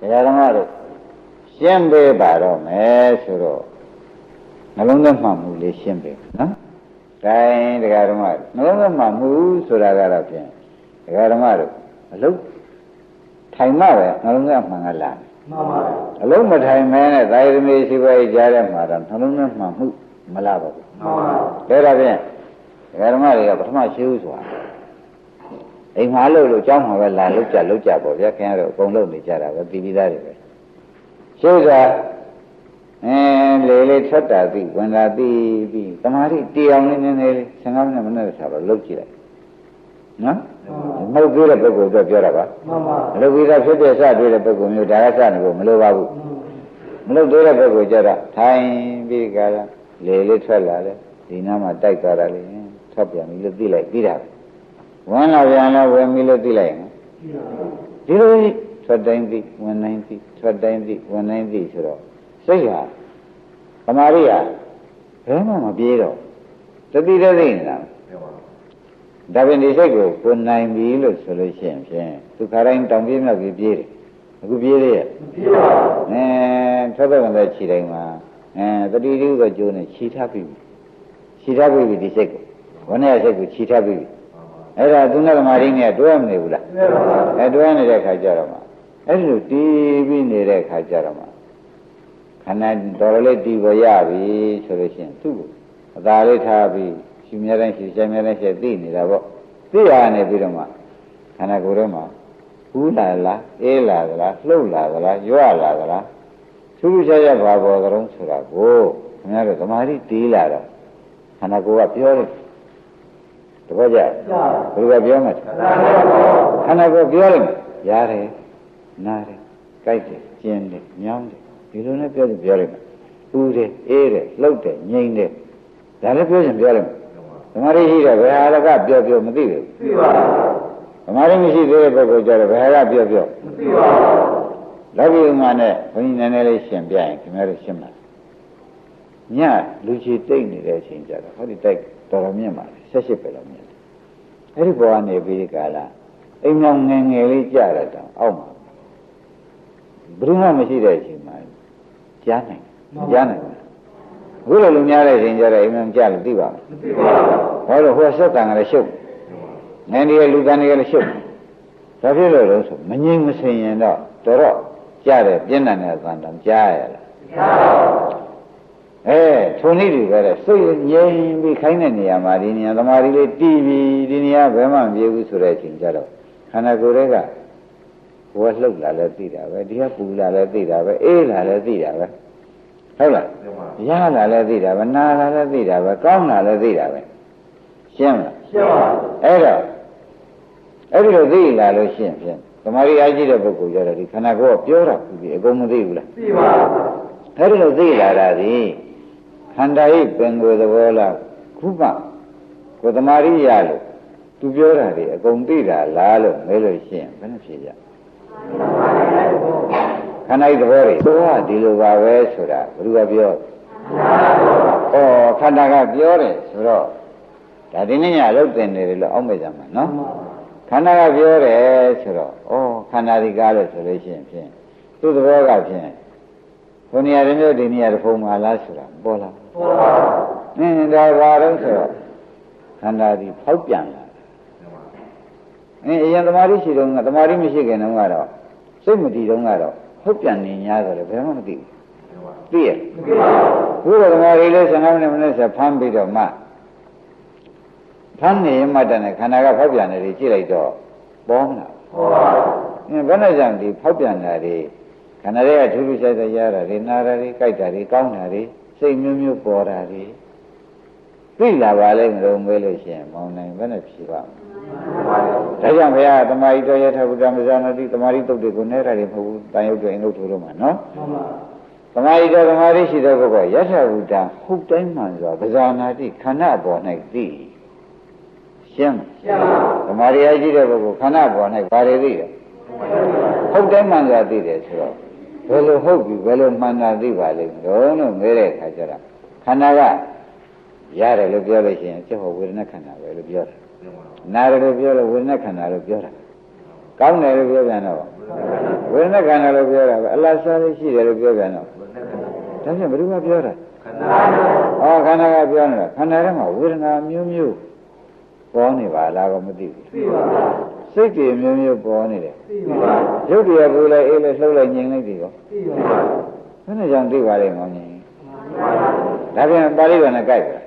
တရားဓမ္မတို့ရှင်းပေးပါတော့မယ်ဆိုတော့နှလုံးသွင်းမှမှုလေးရှင်းပေးနော်။ဒါရင်တရားဓမ္မနှလုံးသွင်းမှမှုဆိုတာကတော့ဖြင့်တရားဓမ္မတို့အလုံးထိုင်မှပဲနှလုံးသွင်းမှန်ကလာတယ်မှန်ပါဗျာအလုံးမထိုင်မဲနဲ့သာယသမီးရှိပါရဲ့ကြားထဲမှာတော့နှလုံးသွင်းမှမှုမလာပါဘူးမှန်ပါ။ဒါတော့ဖြင့်ဒကာဓမ္မတွေကပထမရှိဦးဆိုတာ အိမ်မှာလို့လို့ကြောင်းမှာပဲလာလို့ကြလို့ကြပေါ့ဗျာခင်ဗျားတို့အကုန်လုံးနေကြတာပဲပြီးပြီးသားတွေပဲ။ရှိဥစွာအဲလေလေထွက်တာသိဝင်လာသိပြီးတမာတိတီအောင်လေးနည်းနည်းလေး15မိနစ်မိနစ်ဆာတော့လုပ်ကြည့်လိုက်။နော်။မဟုတ်သေးတဲ့ပုဂ္ဂိုလ်တော့ပြောတာပါမှန်ပါ။မလုပ်ပြီးသားဖြစ်တဲ့စတွေ့တဲ့ပုဂ္ဂိုလ်မျိုးဒါကစနေဖို့မလိုပါဘူး။မလုပ်သေးတဲ့ဘက်ကိုကြတော့ထိုင်ပြီးကြတာလေလေးထွက်လာတယ်ဒီနားမှာတိုက်သွားတာလေထွက်ပြန်ပြီလို့သိလိုက်ပြီးတာပဲ ဝင်လာပြန်လဲဝင်ပြီလို့သိလိုက်ရင်ဒီလိုကြီးထွက်တိုင်းသိဝင်တိုင်းသိထွက်တိုင်းသိဝင်တိုင်းသိဆိုတော့စိတ်ဟာသမာဓိဟာဘယ်မှမပြေတော့တတိတသိနေတာဒါပြင်ဒီစိတ်ကိုကိုနိုင်ပြီလို့ဆိုလို့ရှိရင်ဖြင့်သူခါတိုင်းတောင်ပြေးမြောက်ပြေးပြေးတယ်အခုပြေးသေးရဲ့ပြပါအဲထွက်တဲ့ဝင်တဲ့ခြေတိုင်းမှာအဲတတိတိကကျိုးနဲ့ခြေထားပြီးပြီခြေထားပြီးပြီဒီစိတ်ကိုဝနဲ့စိတ်ကိုခြေထားပြီးပြီ အဲ့ဒါသူနဲ့သမာဓိနဲ့တွဲမနေဘူးလားပြပါအဲတွဲနေတဲ့ခါကျတော့မှအဲ့ဒီလိုတီးပြီးနေတဲ့ခါကျတော့မှခန္ဓာတော်တော်လေးတီးပေါ်ရပြီဆိုလို့ရှိရင်သူ့ကိုအသာလေးထားပြီးရှင်မြဲတိုင်းရှင်ရှင်မြဲတိုင်းရှင်သိနေတာပေါ့သိရနေပြီးတော့မှခန္ဓာကိုယ်ထဲမှာဘူးလာလားအေးလာသလားလှုပ်လာသလားရွလာသလားသူ့ချာချာဘာပေါ်ကြုံဆိုတာကိုခင်ဗျားတို့သမာဓိတီးလာတော့ခန္ဓာကိုယ်ကပြောတယ် တပည့်ကြဘယ်လိုကပြောမှာလဲခန္ဓာကိုယ်ပြောလိုက်ရတယ်နားတယ်ကြိုက်တယ်ကျင်းတယ်ညောင်းတယ်ဒီလိုနဲ့ပြောတယ်ပြောလိုက်ပူတယ်အေးတယ်လှုပ်တယ်ငြိမ်တယ်ဒါလည်းပြောရင်ပြောလိုက်သမာဓိရှိတယ်ဘယ်ဟာကပြောပြောမသိဘူးပြပါသမာဓိမရှိသေးတဲ့ပုဂ္ဂိုလ်ကြတော့ဘယ်ဟာကပြောပြောပြပါလောကီဥမာနဲ့ဘုန်းကြီးနည်းနည်းလေးရှင်းပြရင်ခင်ဗျားတို့ရှင်းပါညလူချီတိတ်နေတဲ့အချိန်ကြတော့ဟောဒီတိုက်တော်တော်မြင့်ပါလေ78ပဲလောက်မြင့်တယ် အဲ့ဒီဘောကနေပြီးကာလအိမ်အောင်ငယ်ငယ်လေးကြရတော့အောက်မှာဘယ်သူမှမရှိတဲ့အချိန်မှာကြားနိုင်ကြားနိုင်အခုလိုလူများတဲ့အချိန်ကြတော့အိမ်အောင်ကြလို့သိပါမယ်ပြပါဟောလို့ဟိုဆက်တန်ကလေးရှုပ်ငယ်နေရလူတန်နေရလည်းရှုပ်ဒါဖြစ်လို့လို့ဆိုမငြိမ်မစင်ရင်တော့တော်တော့ကြားတယ်ပြင်းထန်တဲ့အသံတောင်ကြားရလားပြပါ အဲထုံနည်းတွေပဲတဲ့စိတ်ငြိမ်ပြီးခိုင်းတဲ့နေရာမှာဒီနေရာသမာဓိလေးတည်ပြီးဒီနေရာဘယ်မှမပြေဘူးဆိုတဲ့အချိန်ကျတော့ခန္ဓာကိုယ်တွေကဘဝလှုပ်လာလဲသိတာပဲဒီကပူလာလဲသိတာပဲအေးလာလဲသိတာပဲဟုတ်လားရလာလဲသိတာပဲနာလာလဲသိတာပဲကောင်းလာလဲသိတာပဲရှင်းမလားရှင်းပါအဲ့တော့အဲ့ဒီလိုသိလာလို့ရှိရင်ဖြင့်သမာဓိအားကြီးတဲ့ပုဂ္ဂိုလ်ကြတော့ဒီခန္ဓာကိုယ်ကပြောတာဘူးဒီအကုန်မသိဘူးလားပြပါအဲ့ဒီလိုသိလာတာဒီ ခန္ဓာဤပင်ကိုယ်သဘောလားခုမှကိုယ်သမာဓိရလို့သူပြောတာဒီအကုန်သိတာလားလို့မဲလို့ရှိရင်ဘယ်နှဖြစ်ကြခန္ဓာဤသဘောတွေသူကဒီလိုပါပဲဆိုတာဘယ်သူကပြောဩခန္ဓာကပြောတယ်ဆိုတော့ဒါဒီနေ့ညအလုပ်တင်နေတယ်လို့အောက်မေ့ကြမှာနော်ခန္ဓာကပြောတယ်ဆိုတော့ဩခန္ဓာဒီကားလို့ဆိုလို့ရှိရင်ဖြင့်သူ့သဘောကဖြင့် ဘုနေရာတစ်မျိုးဒီနေရာတစ်ဖုံမှာလားဆိုတာပေါ်လာပေါ်ပါအင်းဒါဘာတော့ဆိုတော့ခန္ဓာဒီဖောက်ပြန်လာအင်းအရင်သမာဓိရှိတော့ကသမာဓိမရှိခင်တုန်းကတော့စိတ်မတည်တုန်းကတော့ဖောက်ပြန်နေ냐ဆိုတယ်ဘယ်မှမသိဘူးသိရဲ့ပြပါခုတော့သမာဓိလေး15မိနစ်မိနစ်ဆက်ဖမ်းပြီးတော့မှဖမ်းနေမှတည်းနဲ့ခန္ဓာကဖောက်ပြန်နေတယ်ကြည့်လိုက်တော့ပေါ်မလားပေါ်ပါအင်းဘယ်နဲ့ကြောင့်ဒီဖောက်ပြန်တာတွေ ခန္ဓာတွေကထူးထူးခြားခြားရတာတွေနာတာတွေကြိုက်တာတွေကောင်းတာတွေစိတ်မျိုးမျိုးပေါ်တာတွေသိလာပါလိမ့်မလို့မေးလို့ရှိရင်မောင်နိုင်ဘယ်နဲ့ဖြေပါ့မလဲဒါကြောင့်ဘုရားသမာဓိတော်ရထဗုဒ္ဓမဇာနာတိသမာဓိတုတ်တွေကိုနဲတာတွေမဟုတ်ဘူးတန်ရုပ်တွေအင်္ဂုတ္တတို့မှာနော်မှန်ပါသမာဓိတော်သမာဓိရှိတဲ့ပုဂ္ဂိုလ်ယထဗုဒ္ဓဟုတ်တိုင်းမှန်စွာပဇာနာတိခန္ဓာပေါ်၌သိရှင်းမရှင်းပါသမာဓိအရှိတဲ့ပုဂ္ဂိုလ်ခန္ဓာပေါ်၌ဘာတွေသိတယ်ဟုတ်တယ်မှန်စွာသိတယ်ဆိုတော့ ဘယ်လိုဟုတ်ပြီဘယ်လိုမှန်တာသိပါလိမ့်မလို့လို့မဲတဲ့အခါကျတော့ခန္ဓာကရတယ်လို့ပြောလို့ရှိရင်ကျဟောဝေဒနာခန္ဓာပဲလို့ပြောတာနာတယ်လို့ပြောလို့ဝေဒနာခန္ဓာလို့ပြောတာကောင်းတယ်လို့ပြောပြန်တော့ဝေဒနာခန္ဓာလို့ပြောတာပဲအလတ်စားလေးရှိတယ်လို့ပြောပြန်တော့ဒါဖြင့်ဘယ်သူကပြောတာခန္ဓာဩခန္ဓာကပြောနေတာခန္ဓာထဲမှာဝေဒနာမျိုးမျိုးပေါ်နေပါလားကောမသိဘူးသိပါပါ စိတ်တွေမျိုးမျိုးပေါ်နေတယ်သိပါပါရုပ်တွေဘူးလဲအေးလဲလှုပ်လိုက်ငြိမ်လိုက်တယ်ကောသိပါပါဘယ်နဲ့ကြောင့်သိပါလဲမောင်ကြီးမှန်ပါပါဒါပြန်ပါဠိတော်နဲ့ကြိုက်ပါ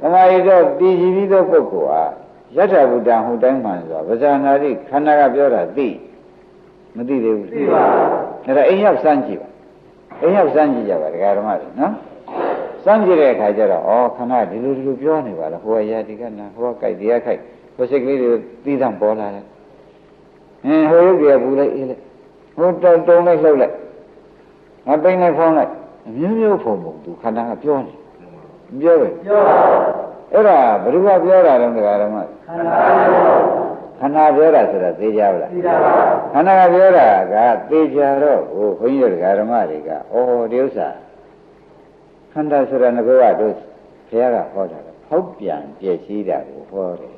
သမာဓိတော့တည်ကြည်ပြီးသောပုဂ္ဂိုလ်ဟာယထာဘုဒ္ဓဟူတိုင်းမှန်ဆိုတာဗဇာနာတိခန္ဓာကပြောတာသိမသိသေးဘူးသိပါပါအဲ့ဒါအိမ်ရောက်စမ်းကြည့်ပါအိမ်ရောက်စမ်းကြည့်ကြပါဒကာဓမ္မတွေနော်စမ်းကြည့်တဲ့အခါကျတော့ဩခန္ဓာဒီလိုဒီလိုပြောနေပါလားဟိုကရာဒီကနာဟိုကကြိုက်တရားခိုက် ဟိုစိတ်ကလေးတွေသီးသန့်ပေါ်လာတယ်အင်းဟိုရုပ်တွေဘူးလိုက်အေးလိုက်ဟိုတုံတုံလိုက်လှုပ်လိုက်ငါပိန်လိုက်ဖောင်းလိုက်အမျိုးမျိုးဖုံပုံသူခန္ဓာကပြောနေပြောတယ်ပြောပါအဲ့ဒါဘယ်သူကပြောတာလဲဒကာဓမ္မခန္ဓာပြောခန္ဓာပြောတာဆိုတာသိကြပါလားသိတာပါခန္ဓာကပြောတာကသိကြတော့ဟိုခွန်ကြီးတို့ဒကာဓမ္မတွေကဩဒီဥစ္စာခန္ဓာဆိုတာငါကတို့ဘုရားကဟောတာဖောက်ပြန်ပြည့်စည်တာကိုဟောတယ်မှန်ပါ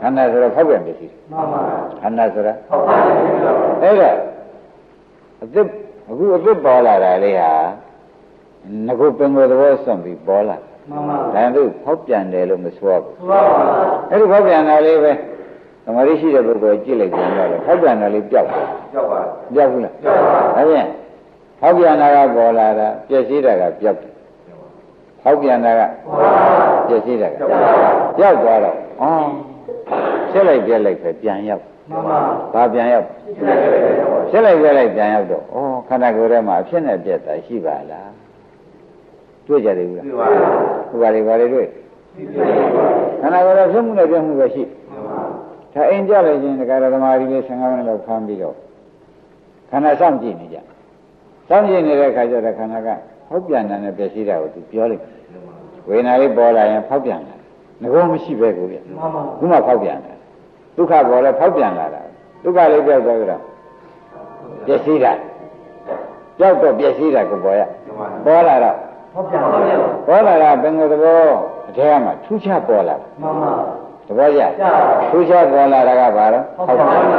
ခန္ဓာဆိုတာဖောက်ပြန်ပြည့်စည်တယ်မှန်ပါခန္ဓာဆိုတာဟုတ်ပါပြီဗျာအဲ့ဒါအသစ်အခုအသစ်ပေါ်လာတာလေးဟာငါကပင်ကိုယ်သဘောစွန့်ပြီးပေါ်လာမှန်ပါဒါသူဖောက်ပြန်တယ်လို့မဆိုရဘူးဆိုပါပါအဲ့ဒီဖောက်ပြန်တာလေးပဲသမာဓိရှိတဲ့ပုဂ္ဂိုလ်ကြည့်လိုက်ကြတော့လေဖောက်ပြန်တာလေးပျောက်တယ်ကြောက်ပါပျောက်ဘူးလားကြောက်ပါဒါဖြင့်ဖောက်ပြန်တာကပေါ်လာတာပြည့်စည်တာကပျောက်တယ်ဖောက်ပြန်တာကဟောပါပြ ည့်စည်တာကကြောက်ပါပျောက်သွားတော့အော်ဆက်လိုက်ပြက်လိုက်ပဲပြန်ရောက်မှန်ပါဘာပြန်ရောက်ဖြစ်တယ်ကြောက်ပါဆက်လိုက်ပြက်လိုက်ပြန်ရောက်တော့ဩခန္ဓာကိုယ်ထဲမှာအဖြစ်နဲ့ပြက်တာရှိပါလားတွေ့ကြတယ်ဘူးလားသိပါဟိုပါလေပါလေတွေ့သိပါပါခန္ဓာကိုယ်ထဲဖြစ်မှုနဲ့ပြက်မှုပဲရှိမှန်ပါဒါအိမ်ကြလိုက်ခြင်းတရားဓမ္မကြီးလေး15မိနစ်လောက်ဖမ်းပြီးတော့ခန္ဓာစောင့်ကြည့်နေကြစောင့်ကြည့်နေတဲ့အခါကျတော့ခန္ဓာကဖောက်ပြန်တာနဲ့ပြည့်စည်တာကိုသူပြောလိုက် ဝေဒနာလေးပေါ်လာရင်ဖောက်ပြန်တာငကောမရှိပဲကိုပြမှန်ပါခုမှဖောက်ပြန်တာဒုက္ခပေါ်လဲဖောက်ပြန်လာတာဒုက္ခလေးပြောက်သွားကြတော့ပြည့်စည်တာကြောက်တော့ပြည့်စည်တာကိုပေါ်ရပေါ်လာတော့ဟုတ်ပြန်ပါဗျာပေါ်လာတာဘယ်လိုသဘောအထဲမှာထူးခြားပေါ်လာတာမှန်ပါသဘောကျကြာထူးခြားပေါ်လာတာကဘာလဲဟုတ်ပါဘူး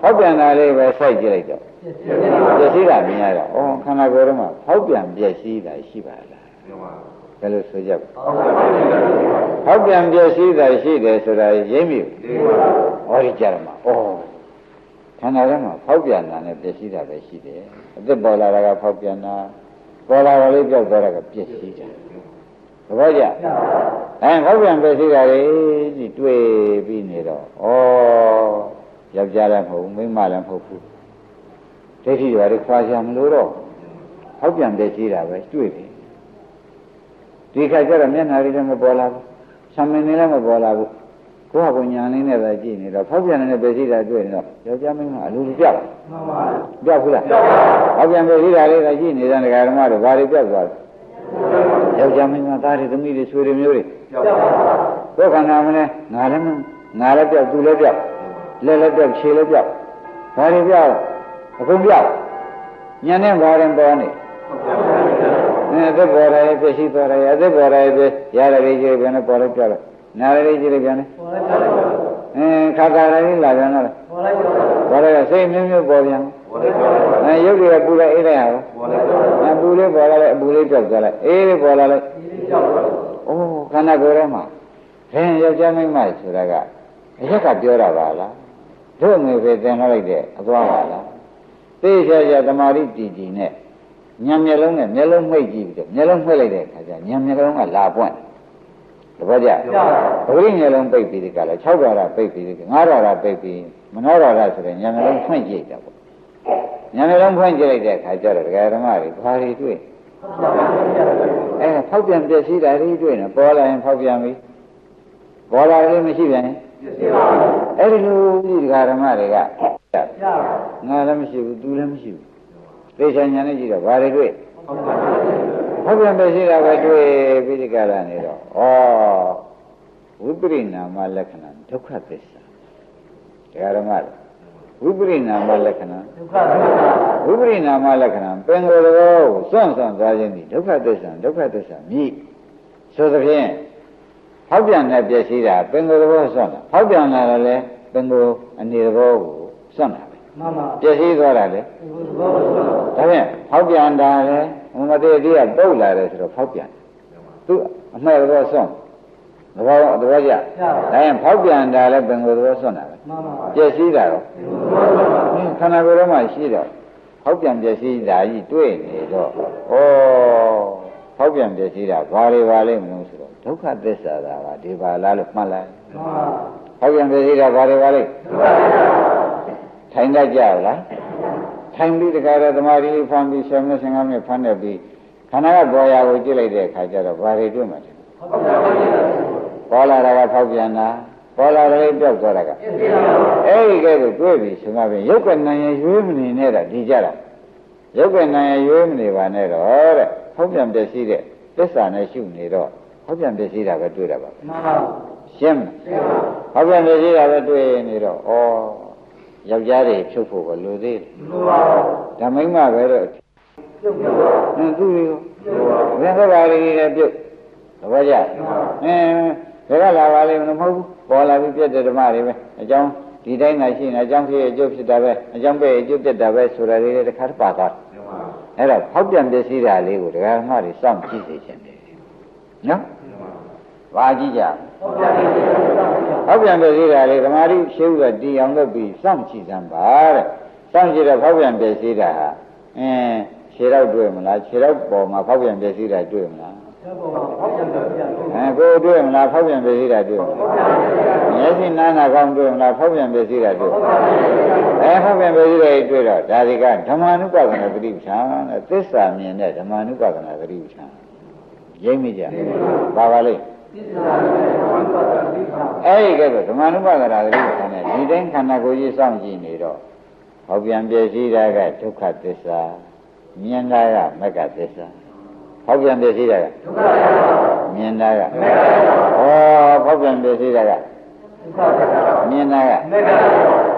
ဖောက်ပြန်တာလေးပဲစိုက်ကြည့်လိုက်တော့ပြည့်စုံပါပျက်စီးတာမြင်ရတော့ဩခန္ဓာကိုယ်ထဲမှာဖောက်ပြန်ပျက်စီးတာရှိပါလား ဘယ်လိုဆိုကြပါဟုတ်ပါဘူးဖောက်ပြန်ပျက်စီးတာရှိတယ်ဆိုတာရိပ်မိဟောဒီကြရမှာဩခန္ဓာထဲမှာဖောက်ပြန်တာနဲ့ပျက်စီးတာပဲရှိတယ်အသက်ပေါ်လာတာကဖောက်ပြန်တာပေါ်လာတာလေးပြောက်သွားတာကပျက်စီးတာသဘောကျအဲဖောက်ပြန်ပျက်စီးတာလေးကြီးတွေ့ပြီးနေတော့ဩယောက်ျားလည်းမဟုတ်ဘူးမိန်းမလည်းမဟုတ်ဘူးဒိဋ္ဌိတွေဘာတွေခွာချင်မလို့တော့ဖောက်ပြန်ပျက်စီးတာပဲတွေ့တယ် ဒီခါကျတော့မျက်နှာလေးလည်းမပေါ်လာဘူးဆံမင်းလေးလည်းမပေါ်လာဘူးကိုယ့်ဟာကိုယ်ညာလေးနဲ့ပဲကြည့်နေတော့ဖောက်ပြန်နေတဲ့ပျက်စီးတာတွေ့နေတော့ယောက်ျားမိန်းမအလိုလိုပြောက်လာမှန်ပါပြောက်ဘူးလားကြောက်ပါဖောက်ပြန်ပျက်စီးတာလေးကကြည့်နေတဲ့ဒကာဓမ္မတို့ဘာတွေပြောက်သွားလဲယောက်ျားမိန်းမသားတွေသမီးတွေဆွေတွေမျိုးတွေကြောက်ပါကိုယ်ခန္ဓာမလဲငါလည်းမငါလည်းပြောက်သူလည်းပြောက်လက်လည်းပြောက်ခြေလည်းပြောက်ဘာတွေပြောက်အကုန်ပြောက်ညနေဘာရင်ပေါ်နေ အဲအသက်ပေါ်တယ်ပြည့်စည်သွားတယ်အသက်ပေါ်တယ်ပြည့်ရတယ်လေးကြီးပြန်ပေါ်လိုက်ပြောက်လိုက်နားလေးကြီးပြန်တယ်ပေါ်လိုက်ကြောက်ပါအင်းခါခါလေးလာပြန်တော့ပေါ်လိုက်ကြောက်ပါပေါ်လိုက်စိတ်မျိုးမျိုးပေါ်ပြန်ပေါ်လိုက်ကြောက်ပါအဲရုပ်တွေကပူလိုက်အေးလိုက်ရအောင်ပေါ်လိုက်ကြောက်ပါအပူလေးပေါ်လာလိုက်အပူလေးပြောက်သွားလိုက်အေးလေးပေါ်လာလိုက်ဒီလေးကြောက်ပါအိုးခန္ဓာကိုယ်ထဲမှာဘယ်ယောက်ျားမိန်းမဆိုတာကအရက်ကပြောတာပါလားတို့ငွေပဲတင်ထားလိုက်တဲ့အသွားပါလားသိချာချာတမာရီတီတီနဲ့ ညံမျက်လုံးနဲ့မျက်လုံးမှိတ်ကြည့်ပြီးတော့မျက်လုံးမှိတ်လိုက်တဲ့အခါကျညံမျက်လုံးကလာပွင့်တပည့်ကြကြောက်ပါပဂရိမျက်လုံးပိတ်ပြီးဒီကလာ6ဓာတ်ပိတ်ပြီးဒီ9ဓာတ်ပိတ်ပြီးမနောဓာတ်ဆိုတဲ့ညံမျက်လုံးဖွင့်ကြည့်တာပေါ့ညံမျက်လုံးဖွင့်ကြည့်လိုက်တဲ့အခါကျတော့ဒကာဓမ္မတွေဘာတွေတွေ့အဲဖောက်ပြန်ပြည့်စည်တာတွေတွေ့နေပေါ်လာရင်ဖောက်ပြန်ပြီပေါ်လာလည်းမရှိပြန်ရင်ပြည့်စုံပါအဲ့ဒီလိုဒီဒကာဓမ္မတွေကကြာပါငါလည်းမရှိဘူးသူလည်းမရှိဘူး သိချာညာနဲ့ကြည့်တော့ဘာတွေတွေ့ဟုတ်ပါဘူးဖောက်ပြန်ပြည့်စည်တာပဲတွေ့ပြီးဒီကလာနေတော့ဩဝိပရိနာမလက္ခဏာဒုက္ခသစ္စာဒကာဓမ္မတွေဝိပရိနာမလက္ခဏာဒုက္ခသစ္စာဝိပရိနာမလက္ခဏာပင်ကိုယ်တော်ကိုစွန့်စွန့်သွားခြင်းဒီဒုက္ခသစ္စာဒုက္ခသစ္စာမြည်ဆိုသဖြင့်ဖောက်ပြန်တဲ့ပျက်စီးတာပင်ကိုယ်တော်စွန့်တာဖောက်ပြန်လာတော့လေပင်ကိုယ်အနေတော်ကိုစွန့်တာပဲ မှန်ပါပျက်စီးသွားတာလေဘုရားဆုံးဒါဖြင့်ဖောက်ပြန်တာလေမတည့်တည်းကပုတ်လာတယ်ဆိုတော့ဖောက်ပြန်သူအမှန်တော့စွန့်သဘောသဘောကျဒါရင်ဖောက်ပြန်တာလည်းပင်ကိုယ်သဘောစွန့်တာပဲမှန်ပါပျက်စီးတာတော့ဘုရားဆုံးခန္ဓာကိုယ်ထဲမှာရှိတော့ဖောက်ပြန်ပျက်စီးတာကြီးတွေ့နေတော့ဩဖောက်ပြန်ပျက်စီးတာဘာတွေပါလိမ့်မလို့ဆိုတော့ဒုက္ခသစ္စာသာကဒီပါလားလို့မှတ်လိုက်မှန်ပါဖောက်ပြန်ပျက်စီးတာဘာတွေပါလိမ့် ထိုင်တတ်ကြလားထိုင်ပြီးတခါတော့သမာဓိဖန်ပြီး10မိနစ်15မိနစ်ဖန်နေပြီးခန္ဓာကပေါ်ရာကိုကြည့်လိုက်တဲ့အခါကျတော့ဘာတွေတွေ့မှာလဲဟုတ်ပါဘူးပေါ်လာတာကဖောက်ပြန်တာပေါ်လာတယ်ပြောက်သွားတာကအဲ့ဒီကဲကိုတွေ့ပြီဆိုမှပြင်ရုပ်ကနံရရွေးမနေနဲ့တာဒီကြတာရုပ်ကနံရရွေးမနေပါနဲ့တော့တဲ့ဟောက်ပြန်ပျက်စီးတဲ့သစ္စာနဲ့ရှုနေတော့ဟောက်ပြန်ပျက်စီးတာပဲတွေ့တာပါမှန်ပါရှင်းမလားဟောက်ပြန်ပျက်စီးတာပဲတွေ့နေတော့ဩ ယောက်ျားတွေဖြုတ်ဖို့ကလိုသေးတယ်လိုပါဘူးဒါမိမ့်မပဲတော့ပြုတ်ပြုတ်ပါဟင်းသူတွေကိုပြုတ်ပါဘယ်သဘာဝတွေနဲ့ပြုတ်သဘောကျအင်းဘယ်ကလာပါလိမ့်မလို့မဟုတ်ဘူးပေါ်လာပြီးပြည့်တဲ့ဓမ္မတွေပဲအကြောင်းဒီတိုင်းသာရှိနေအကြောင်းဖြစ်အကျုပ်ဖြစ်တာပဲအကြောင်းပဲအကျုပ်ပြတ်တာပဲဆိုတာလေးတွေတစ်ခါတပါသွားအဲ့တော့ဖောက်ပြန်ပစ္စည်းတာလေးကိုဒကာဓမ္မတွေစောင့်ကြည့်စေချင်တယ်နော်ဘာကြည့်ကြဟုတ်ပါဘူး ဖောက်ပြန်ပစ္စည်းတာလေးဓမ္မတိရှင်းပြီးတော့တီအောင်လုပ်ပြီးစောင့်ကြည့်စမ်းပါတဲ့စောင့်ကြည့်တော့ဖောက်ပြန်ပစ္စည်းတာဟာအင်းခြေတော့တွေ့မလားခြေတော့ပေါ်မှာဖောက်ပြန်ပစ္စည်းတာတွေ့မလားဆက်ပေါ်ပါဟုတ်တယ်ပြန်ပြန်အဲကိုယ်တွေ့မလားဖောက်ပြန်ပစ္စည်းတာတွေ့မလားမျက်စိနားနာကောင်းတွေ့မလားဖောက်ပြန်ပစ္စည်းတာတွေ့မလားအဲဖောက်ပြန်ပစ္စည်းတွေတွေ့တော့ဒါဒီကဓမ္မ ानु ပဒနာသတိပဋ္ဌာန်တဲ့သစ္စာမြင်တဲ့ဓမ္မ ानु ပဒနာသတိပဋ္ဌာန်ရိမ့်မိကြပါပါလိမ့် သစ္စာနဲ့ဘုရားဆုံးသိတာအဲ့ဒီကဲဆိုဓမ္မ ानु ပဒနာသတိပဋ္ဌာန်နဲ့ဒီတိုင်းခန္ဓာကိုယ်ကြီးစောင့်ကြည့်နေတော့ဖောက်ပြန်ပစ္စည်းတာကဒုက္ခသစ္စာမြင်တာကမက္ကသစ္စာဖောက်ပြန်ပစ္စည်းတာကဒုက္ခပါမြင်တာကမေတ္တာဩဖောက်ပြန်ပစ္စည်းတာကဒုက္ခပါမြင်တာကမေတ္တာ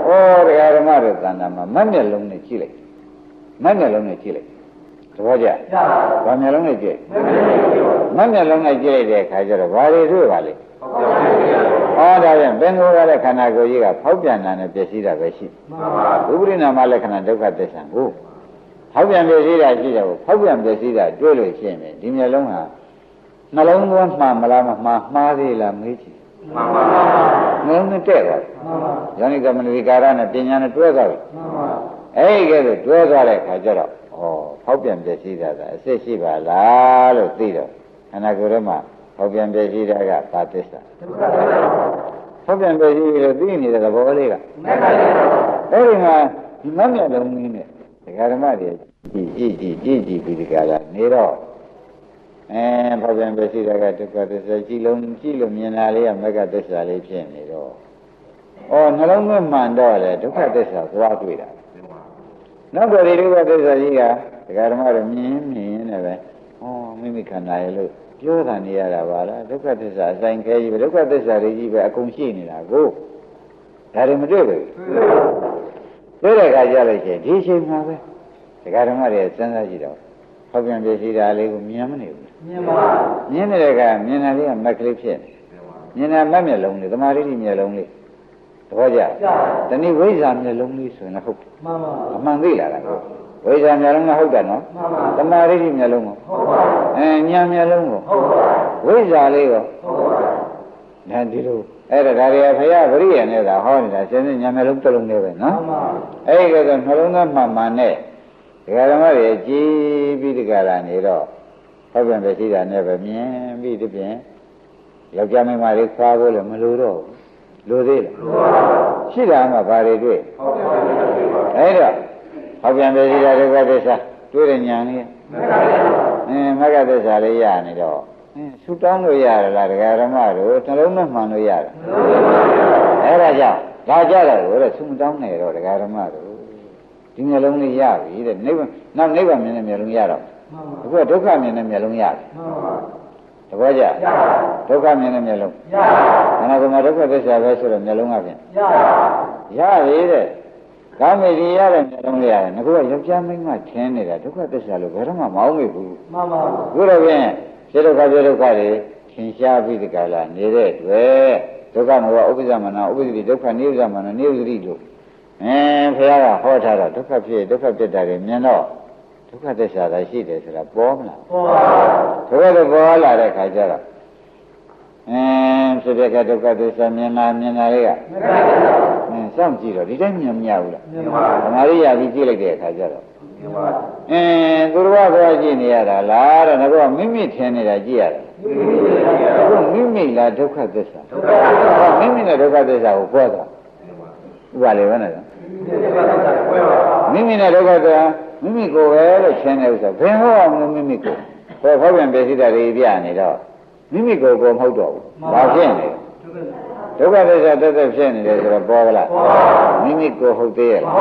ဩတရားဓမ္မတို့သန္တာမှာမတ်မျက်လုံးနဲ့ကြည့်လိုက်မတ်မျက်လုံးနဲ့ကြည့်လိုက်သဘောကျရပါဘာမျက်လုံးနဲ့ကြည့်မေတ္တာ မတ်မျက်လုံးနဲ့ကြည့်လိုက်တဲ့အခါကျတော့ဘာတွေတွေ့ပါလဲဟုတ်ပါဘူးဩဒါပြန်ဘင်္ဂိုရတဲ့ခန္ဓာကိုယ်ကြီးကဖောက်ပြန်တာနဲ့ပျက်စီးတာပဲရှိမှန်ပါဥပရိနာမလက္ခဏာဒုက္ခသစ္စာကိုဖောက်ပြန်ပျက်စီးတာရှိတယ်ကိုဖောက်ပြန်ပျက်စီးတာတွေ့လို့ရှိရင်ဒီမျက်လုံးဟာနှလုံးသွင်းမှန်မလားမမှားမှားသေးလားမေးကြည့်မှန်ပါနှလုံးသွင်းတဲ့သွားတယ်မှန်ပါယောနိကမနတိကာရနဲ့ပညာနဲ့တွဲသွားပြီမှန်ပါအဲ့ဒီကဲဆိုတွဲသွားတဲ့ခါကျတော့ဩဖောက်ပြန်ပျက်စီးတာကအစ်စ်ရှိပါလားလို့သိတော့ ခန္ဓာကိုယ်ထဲမှာဖောက်ပြန်ပျက်စီးတာကဘာသစ္စာဒုက္ခပါဖောက်ပြန်ပျက်စီးလို့သိနေတဲ့သဘောလေးကမေတ္တာအဲ့ဒီမှာဒီမမျက်လုံးကြီးနဲ့ဒကာဓမ္မတွေကြည့်ကြည့်ကြည့်ကြည့်ကြည့်ပြီးဒီကလာနေတော့အဲဖောက်ပြန်ပျက်စီးတာကဒုက္ခသစ္စာကြည့်လုံးကြည့်လို့မြင်လာလေးကမက္ကသစ္စာလေးဖြစ်နေတော့ဩနှလုံးသွင်းမှန်တော့လေဒုက္ခသစ္စာသွားတွေ့တာနောက်တော့ဒီဒုက္ခသစ္စာကြီးကဒကာဓမ္မတို့မြင်မြင်နေပဲဩမိမိခန္ဓာရဲ့လို့ ပြောတာနေရတာပါလားဒုက္ခသစ္စာအဆိုင်ခဲကြီးပဲဒုက္ခသစ္စာတွေကြီးပဲအကုန်ရှိနေတာကိုဒါတွေမတွေ့ဘူးတွေ့တဲ့အခါကျလို့ရှိရင်ဒီအချိန်မှာပဲဒကာဓမ္မတွေစဉ်းစားကြည့်တော့ဟောပြန်ပြစီတာလေးကိုမြင်မနေဘူးမြင်ပါမြင်နေတဲ့ကမြင်တာလေးကမက်ကလေးဖြစ်နေမြင်တာမက်မျက်လုံးလေးသမာဓိမျက်လုံးလေးသဘောကျကြတနည်းဝိဇ္ဇာမျက်လုံးလေးဆိုရင်လည်းဟုတ်တယ်မှန်ပါအမှန်သိလာတာကိုဝိဇ္ဇာမျက်လုံးကဟုတ်တယ်နော်မှန်ပါသမာဓိမျက်လုံးကိုဟုတ်ပါ အဲဉာဏ်မျက်လုံးကိုဟုတ်ပါဝိဇ္ဇာလေးကိုဟုတ်ပါဒါဒီလိုအဲ့ဒါဒါတွေကဘုရားဗရိယနဲ့သာဟောနေတာစဉ်းစဉ်ဉာဏ်မျက်လုံးတစ်လုံးလေးပဲမှနော်န်ပါအဲ့ဒီကတော့နှလုံးသားမှန်မှန်နဲ့ဒကာဓမ္မတွေကြည်ပြီးဒီကလာနေတော့ဟောပြန်ပဲရှိတာနဲ့ပဲမြင်ပြီးဒီပြင်ယောက်ျားမိန်းမတွေခွာဖို့လည်းမလိုတော့ဘူးလိုသေးလားရှိတာမှဘာတွေတွေ့ဟုတ်ပါဘူးအဲ့တော့ဟောပြန်ပဲရှိတာဒုက္ခသစ္စာတွေ့တဲ့ဉာဏ်လေးမေတ္တာ အင်းမဂ္ဂသစ္စာလေးရနေတော့အင်းဆူတောင်းလို့ရရလားဒကာဓမ္မတို့နှလုံးသွင်းမှန်လို့ရတယ်အဲ့ဒါကြောင့်ဒါကြတော့ကိုတဲ့ဆူမတောင်းနေတော့ဒကာဓမ္မတို့ဒီမျက်လုံးလေးရပြီတဲ့နိဗ္ဗာန်နောက်နိဗ္ဗာန်မြင်တဲ့မျက်လုံးရတော့မှန်ပါအခုကဒုက္ခမြင်တဲ့မျက်လုံးရတယ်မှန်ပါတပည့်ကြရပါဒုက္ခမြင်တဲ့မျက်လုံးရပါခန္ဓာကိုယ်မှာဒုက္ခသစ္စာပဲဆိုတော့မျက်လုံးကဖြင့်ရပါရပြီတဲ့ ကောင်းပြီဒီရတဲ့မျက်လုံးလေးရတယ်ငါကယောက်ျားမိန်းမထင်းနေတာဒုက္ခသစ္စာလို့ဘယ်တော့မှမအောင်မိဘူးမှန်ပါခုတော့ဖြင့်ခြေဒုက္ခပြဒုက္ခတွေသင်ရှားပြီးဒီကလာနေတဲ့အတွက်ဒုက္ခမောဥပ္ပဇ္ဇမနာဥပ္ပဇ္ဇတိဒုက္ခနိဥ္ဇမနာနိဥ္ဇတိလို့အအင်းဘုရားကဟောထားတော့ဒုက္ခဖြစ်ဒုက္ခဖြစ်တာတွေမြင်တော့ဒုက္ခသစ္စာသာရှိတယ်ဆိုတာပေါ်မလားပေါ်ပါဒုက္ခသပေါ်လာတဲ့ခါကျတော့ အင်းဖြစ်တဲ့ကဒုက္ခသစ္စာမြင်လာမြင်လာတွေကမကတဲ့သာအင်းစောင့်ကြည့်တော့ဒီတိုင်းမြင်မရဘူးလားမြင်ပါဓမ္မရိယာကြီးကြည့်လိုက်တဲ့အခါကျတော့မြင်ပါအင်းသူတော်ဘာကြည့်နေရတာလားတဲ့ငါကမိမိထင်နေတာကြည့်ရတယ်ဒီလိုလေးရအခုမိမိလားဒုက္ခသစ္စာဒုက္ခသစ္စာမိမိနဲ့ဒုက္ခသစ္စာကိုပြောတာဥပါလေဘယ်နဲ့လဲဒီဒုက္ခသစ္စာပွဲပါမိမိနဲ့ဒုက္ခသစ္စာမိမိကိုယ်ပဲလို့ရှင်းတဲ့ဥစ္စာဘယ်ဟောအောင်လို့မိမိကိုယ်ဘယ်ဖောက်ပြန်ပြည့်စည်တာတွေပြနေတော့ မိမိကိုယ်ကိုမဟုတ်တော့ဘူးဘာဖြစ်နေလဲဒုက္ခသစ္စာတက်တက်ဖြစ်နေတယ်ဆိုတော့ပေါ်ကလားမိမိကိုယ်ဟုတ်သေးရဲ့လား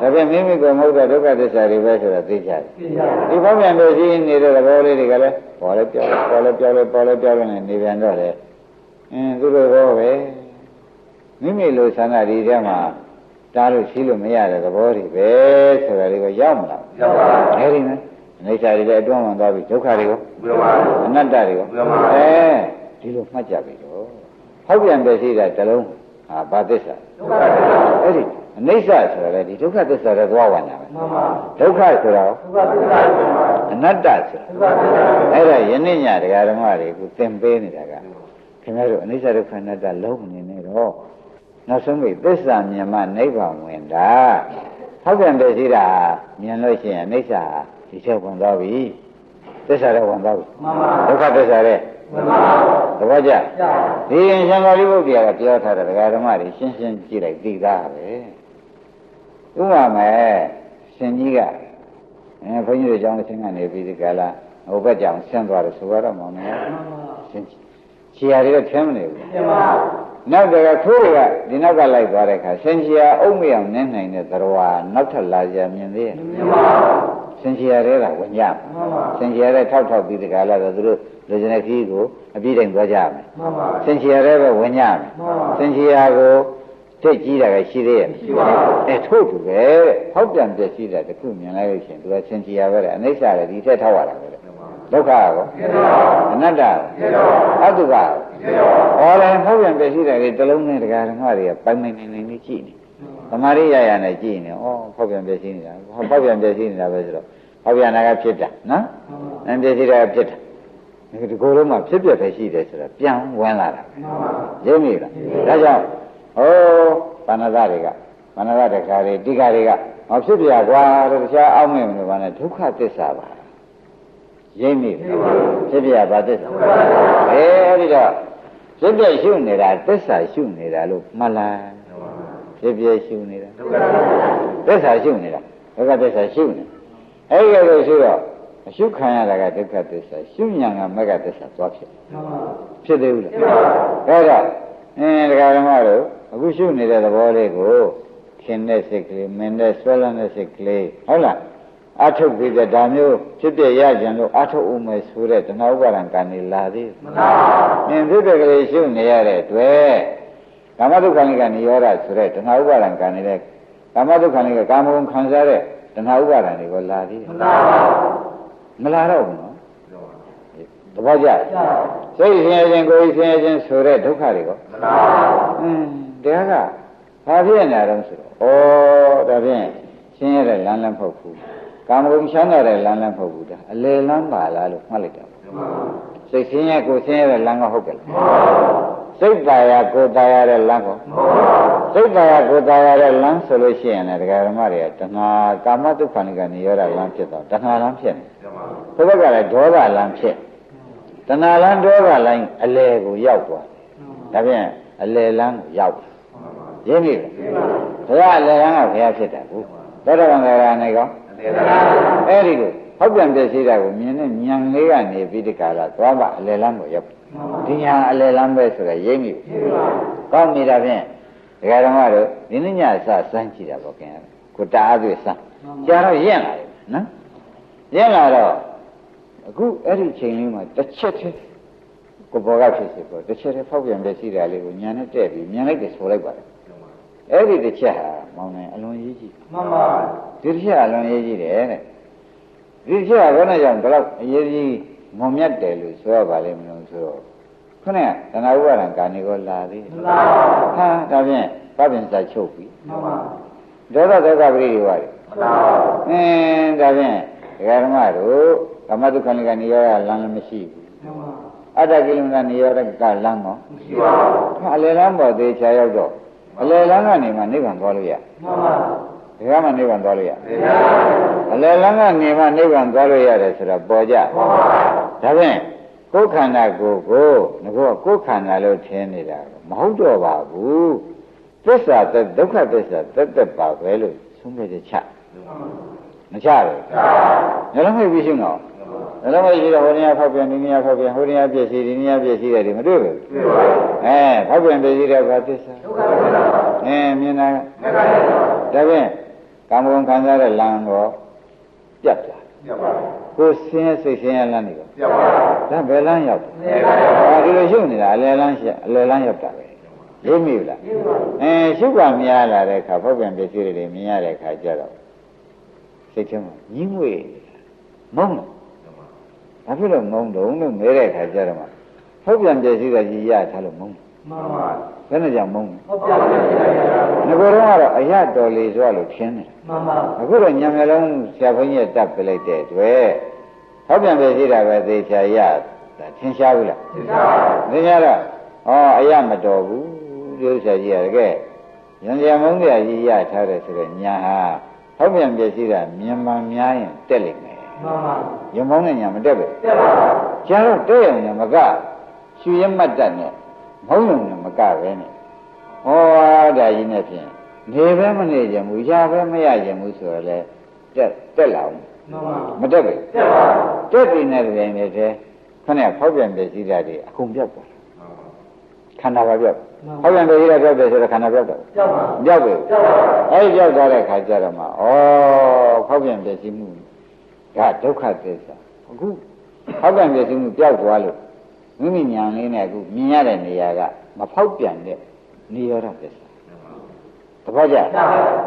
ဒါပြန်မိမိကိုယ်မဟုတ်တဲ့ဒုက္ခသစ္စာတွေပဲဆိုတော့သိကြတယ်ပြရဒီဘောပြန်လို့ရှိနေတဲ့သဘောလေးတွေကလည်းပေါ်လဲပြောလဲပေါ်လဲပြောလဲပေါ်လဲပြောလဲနဲ့နေပြန်တော့လေအင်းသူတို့ဘောပဲမိမိလိုဆန္ဒဒီထဲမှာတားလို့ရှိလို့မရတဲ့သဘောတွေပဲဆိုတာတွေကရောက်မလားရောက်ပါအဲဒီနဲ့ အိဋ္ဌာတွေလည်းအတွန်းဝင်သွားပြီဒုက္ခတွေကိုဘုရားအနတ္တတွေကိုမှန်ပါအဲဒီလိုမှတ်ကြပြီတော့ဟောက်ပြန်ပဲရှိတာတစ်လုံးဟာဘာသစ္စာဒုက္ခသစ္စာအဲ့ဒီအနိစ္စဆိုတာလေဒီဒုက္ခသစ္စာတွေသွားဝင်တာပဲမှန်ပါဒုက္ခဆိုတာဒုက္ခသစ္စာမှန်ပါအနတ္တဆိုတာဒုက္ခသစ္စာအဲ့ဒါယနေ့ညတရားဓမ္မတွေကိုသင်ပေးနေတာကခင်ဗျားတို့အနိစ္စဒုက္ခအနတ္တလုံးမနေနဲ့တော့နောက်ဆုံးပြီသစ္စာမြင်မှနိဗ္ဗာန်ဝင်တာဟောက်ပြန်ပဲရှိတာမြင်လို့ရှိရင်အနိစ္စ ဒီချက်ဝင်သွားပြီသစ္စာတော့ဝင်သွားပြီမှန်ပါဒုက္ခသစ္စာတဲ့မှန်ပါသဘောကျကြာဒီရင်ရှင်သာရိပုတ္တရာကပြောထားတဲ့ဒကာဓမ္မတွေရှင်းရှင်းကြည့်လိုက်သိသားပဲဥပမာမဲ့ရှင်ကြီးကအဲဘုန်းကြီးတို့ကျောင်းတစ်ဆင်းကနေပြီးဒီကလာဟိုဘက်ကြောင်ဆင်းသွားတယ်ဆိုတော့မောင်နေရှင်ချီယာတွေတော့ထင်းမနေဘူးမှန်ပါနောက်တကခိုးတွေကဒီနောက်ကလိုက်သွားတဲ့အခါရှင်ချီယာအုံမအောင်နင်းနိုင်တဲ့သရဝါနောက်ထပ်လာကြမြင်သေးရဲ့မှန်ပါ ရှင်ချီယာတွေကဝင်ကြမှန်ပါရှင်ချီယာတွေထောက်ထောက်ပြီးဒီကလာတော့သူတို့လူကျင်တဲ့ခီးကိုအပြည့်တိုင်သွားကြမယ်မှန်ပါစင်ချီရတဲ့ပဲဝင်ကြမယ်မှန်ပါစင်ချီရကိုတိတ်ကြီးတာကရှိသေးရဲ့ရှိပါဘူးအဲထို့တူပဲတဲ့ဟောက်ပြန်ပြည့်စည်တာတခုမြင်လိုက်လို့ရှိရင်သူကစင်ချီရပဲတဲ့အနိစ္စလည်းဒီထက်ထောက်ရတာပဲတဲ့ဒုက္ခရောကျေတော်အနတ္တရောအတုကရောကျေတော်ဟောလည်းဟောက်ပြန်ပြည့်စည်တာတွေတစ်လုံးနဲ့တရားဓမ္မတွေကပိုင်ပိုင်နိုင်နိုင်နေကြည့်နေသ မာဓိရရနဲ့ကြည့်နေဩဟောက်ပြန်ပြည့်စည်နေတာဟောက်ပြန်ပြည့်စည်နေတာပဲဆိုတော့ဟောက်ပြန်တာကဖြစ်တာနော်အန်ပြည့်စည်တာကဖြစ်တာဒီကိုယ်လုံးမှာဖြစ်ပြပဲရှိတယ်ဆိုတော့ပြန်ဝင်လာတာမှန်ပါရင်းမိလားဒါကြောင့်ဟောဘာနာသတွေကဘာနာသတခါတွေတိခါတွေကမဖြစ်ပြကွာတဲ့တခြားအောက်မဲ့မလို့ဘာနဲ့ဒုက္ခသစ္စာပါရင်းမိလားဖြစ်ပြဘာသစ္စာအဲအဲ့ဒီတော့ဖြစ်ပြရှုနေတာသစ္စာရှုနေတာလို့မှတ်လို က်ဖြစ်ပြရှုနေတာဒုက္ခသစ္စာသစ္စာရှုနေတာဒုက္ခသစ္စာရှုနေအဲ့ဒီလိုရှုတော့အရှုခံရတာကဒုက္ခသစ္စာရှုညာကမဂ္ဂသစ္စာသွားဖြစ်မှန်ပါဖြစ်သေးဘူးလားကျေတော်အဲ့တော့အင်းတရားဓမ္မတို့အခုရှုနေတဲ့သဘောလေးကိုခင်တဲ့စိတ်ကလေးမင်းတဲ့ဆွဲလန်းတဲ့စိတ်ကလေးဟုတ်လားအထုတ်ပြီးတဲ့ဒါမျိုးဖြစ်ပြရကြံလို့အထုတ်ဦးမယ်ဆိုတဲ့တဏှာဥပါဒံကံနေလာသေးမှန်ပါအင်းဖြစ်တဲ့ကလေးရှုနေရတဲ့အတွက် ကာမဒုက္ခနိကနိရောဓဆိုတဲ့တဏှာဥပါဒံကံနေတဲ့ကာမဒုက္ခနိကကာမဂုဏ်ခံစားတဲ့တဏှာဥပါဒံတွေကိုလာသေးတယ်မှန်ပါမလာတော့ဘူးနော်သဘောကျကြာစိတ်ဆင်းရဲခြင်းကိုယ်ဆင်းရဲခြင်းဆိုတဲ့ဒုက္ခတွေကောမှန်ပါอืมတရားကဘာဖြစ်နေတော့ဆိုတော့ဩဒါဖြင့်ရှင်းရတဲ့လမ်းလမ်းမဟုတ်ဘူးကာမဂုဏ်ချမ်းသာတဲ့လမ်းလမ်းမဟုတ်ဘူးဒါအလေလမ်းပါလားလို့မှတ်လိုက်တာပေါ့မှန်ပါစိတ်ဆင်းရဲကိုယ်ဆင်းရဲတဲ့လမ်းကဟုတ်ကဲ့လားမှန်ပါ စိတ်သာယာကိုယ်သာယာတဲ့လမ်းကိုစိတ်သာယာကိုယ်သာယာတဲ့လမ်းဆိုလို့ရှိရင်လည်းဒကာဓမ္မတွေကတဏှာကာမဒုက္ခနိကနိရောဓလမ်းဖြစ်တော့တဏှာလမ်းဖြစ်နေဘုရားကလည်းဒေါသလမ်းဖြစ်တဏှာလမ်းဒေါသလမ်းအလယ်ကိုရောက်သွားဒါဖြင့်အလယ်လမ်းကိုရောက်ရင်းနေတယ်ဘုရားအလယ်လမ်းကဘုရားဖြစ်တယ်ကိုသောတာပန်ကရာနေကောအဲ့ဒီလိုဟုတ်ပြန်ပြည့်စည်တာကိုမြင်တဲ့ဉာဏ်လေးကနေပြီးဒီကရသွားပါအလယ်လမ်းကိုရောက် ဒီညာအလယ်လမ်းပဲဆိုတော့ရိမ့်ပြီကောင်းနေတာဖြင့်ဒကာဓမ္မတို့ဒီနေ့ညစစမ်းကြည့်တာပေါ့ခင်ဗျာကိုတာအားသွေးစမ်းကြာတော့ရင့်လာတယ်နော်ရင့်လာတော့အခုအဲ့ဒီချိန်လေးမှာတစ်ချက်တည်းကိုဘောကဖြစ်စီပေါ့တစ်ချက်တည်းဖောက်ပြန်ပြည့်စည်တာလေးကိုဉာဏ်နဲ့တဲ့ပြီးဉာဏ်လိုက်တယ်ဆိုလိုက်ပါတယ်အဲ့ဒီတစ်ချက်ဟာမောင်နေအလွန်ရေးကြည့်မှန်ပါဒီတစ်ချက်အလွန်ရေးကြည့်တယ်တဲ့ဒီတစ်ချက်ကဘယ်နဲ့ကြောင့်ဒီလောက်အရေးကြီး မွန်မြတ်တယ်လို့ဆိုရပါလိမ့်မလို့ဆိုတော့ခုနကတဏှာဥပါဒံကာနေကိုလာသေးတယ်မှန်ပါဟာဒါဖြင့်ပပင်စာချုပ်ပြီမှန်ပါပဒေါသဒုက္ခပရိဒီဝါတွေအင်းဒါဖြင့်ဒကာဓမ္မတို့ကမ္မဒုက္ခနိကနေရောလမ်းလည်းမရှိဘူးအတ္တကိလမနေရောကလမ်းကောအလယ်လမ်းပေါ်သေးချာရောက်တော့အလယ်လမ်းကနေမှနိဗ္ဗာန်သွားလို့ရ ဒီကမှနိဗ္ဗာန်သွားလို့ရအလယ်လမ်းကနေမှနိဗ္ဗာန်သွားလို့ရတယ်ဆိုတော့ပေါ်ကြဒါဖြင့်ကိုယ်ခန္ဓာကိုယ်ကိုငါကကိုယ်ခန္ဓာလို့ထင်နေတာမဟုတ်တော့ပါဘူးသစ္စာသက်ဒုက္ခသစ္စာသက်သက်ပါပဲလို့ဆုံးဖြတ်ချက်ချမချဘူးညလုံးမိတ်ပြီးရှုတော့ညလုံးမိတ်ပြီးတော့ဟိုနေရာဖောက်ပြန်ဒီနေရာဖောက်ပြန်ဟိုနေရာပြည့်စည်ဒီနေရာပြည့်စည်တယ်ဒီမတွေ့ဘူးအဲဖောက်ပြန်ပြည့်စည်တဲ့ဘာသစ္စာအဲမြင်တာဒါဖြင့် ကာမဂုဏ်ခံစားတဲ့လမ်းကိုပြတ်သွားကိုယ်ဆင်းရဲစိတ်ဆင်းရဲလမ်းနေတော့ဒါဘယ်လမ်းရောက်လဲဟာဒီလိုရှုနေတာအလယ်လမ်းရှအလယ်လမ်းရောက်တာပဲရိပ်မိဘူးလားအဲရှုပါများလာတဲ့အခါဖောက်ပြန်ပြည့်စည်တွေမြင်ရတဲ့အခါကျတော့စိတ်ထဲမှာညှင်းငွေမုန်းတယ်ဘာဖြစ်လို့မုန်းတုံးလို့မဲတဲ့အခါကျတော့မှဖောက်ပြန်ပြည့်စည်တဲ့ကြီးရထားလို့မုန်း ဘယ်နဲ့ကြောင့်မုန်းလဲငါကတော့ကတော့အရတော်လေဆိုလို့ထင်းတယ်အခုတော့ညံမျက်လုံးဆရာဘုန်းကြီးကတပ်ပြလိုက်တဲ့အတွက်ဖောက်ပြန်ပြည့်စည်တာပဲသေချာရတာထင်ရှားဘူးလားထင်ရှားပါဘူးထင်ရှားတော့ဩအရမတော်ဘူးဒီဥစ္စာကြီးရတကယ်ရံရမုန်းကြကြီးရထားတယ်ဆိုတော့ညာဟာဟောက်ပြန်ပြည့်စည်တာမြန်မာများရင်တက်လိမ့်မယ်မှန်ပါရမုန်းတဲ့ညာမတက်ပဲတက်ပါကျန်တော့တဲ့ရင်မကရွှေရမတ်တက်နဲ့ မုန်းရုံနဲ့မကပဲနဲ့ဟောဒါကြီးနဲ့ဖြင့်နေပဲမနေကြဘူးရပဲမရကြဘူးဆိုတော့လေတက်တက်လာအောင်မှန်ပါမတက်ပဲတက်ပါတက်ပြီနဲ့လည်းနေတယ်ခဏဖောက်ပြန်ပြည့်စည်တာတွေအကုန်ပြတ်သွားခန္ဓာပါပြောက်ဟောပြန်ပြည့်ရပြောက်တယ်ဆိုတော့ခန္ဓာပြောက်တယ်ပြောက်ပါပြောက်ပြီအဲဒီပြောက်သွားတဲ့ခါကျတော့မှဩဟောပြန်ပြည့်စည်မှုကဒုက္ခသစ္စာအခုဟောပြန်ပြည့်စည်မှုပြောက်သွားလို့ မိမိညာလေးနဲ့အခုမြင်ရတဲ့နေရာကမဖောက်ပြန်တဲ့နေရောဓသစ္စာတပည့်ကြ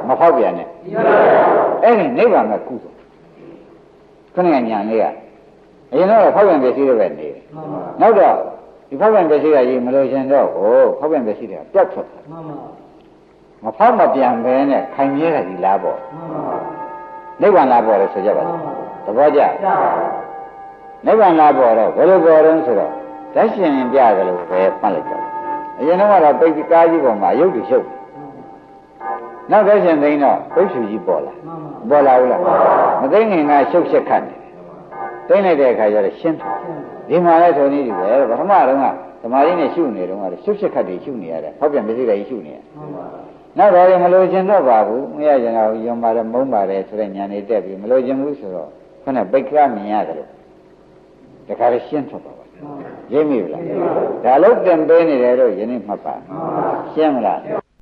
မဖောက်ပြန်တဲ့အဲ့ဒီနိဗ္ဗာန်ကကုသိုလ်ခဏညာလေးကအရင်တော့ဖောက်ပြန်ပြည့်စည်တဲ့ပဲနေတယ်နောက်တော့ဒီဖောက်ပြန်ပစ္စည်းကကြီးမလို့ရှင်တော့ဟိုဖောက်ပြန်ပစ္စည်းတွေကပြတ်ထွက်တာမှန်ပါမဖောက်မပြန်ပဲနဲ့ခိုင်မြဲတာကြီးလားပေါ့မှန်ပါနိဗ္ဗာန်လားပေါ့လေဆိုကြပါလားသဘောကျနိဗ္ဗာန်လားပေါ့တော့ဘယ်လိုပေါ်တော့ဆိုတော့ ဓာတ်ရှင်ပြတယ်လို့ပဲပတ်လိုက်တော့အရင်တော့ကတော့ပိတ်ကားကြီးပေါ်မှာရုပ်တွေရှုပ်နောက်ဓာတ်ရှင်သိန်းတော့ပိတ်ဖြူကြီးပေါ်လာပေါ်လာဘူးလားမသိငင်ကရှုပ်ရှက်ခတ်နေတယ်သိလိုက်တဲ့အခါကျတော့ရှင်းတယ်ဒီမှာလဲဆိုနေပြီပဲပထမတော့ကသမာဓိနဲ့ရှုနေတော့ကရှုပ်ရှက်ခတ်တွေရှုနေရတယ်ဟောက်ပြန်ပစ္စည်းတွေရှုနေရနောက်တော့မလို့ခြင်းတော့ပါဘူးမရကြတော့ယုံပါတယ်မုန်းပါတယ်ဆိုတဲ့ညာနေတက်ပြီးမလို့ခြင်းဘူးဆိုတော့ခုနပိတ်ကမြင်ရတယ်လို့တခါလေးရှင်းထွက်ပါပါ ရိပ်မိပြီလားဒါလို့တင်ပေးနေတယ်တော့ယနေ့မှတ်ပါရှင်းမလား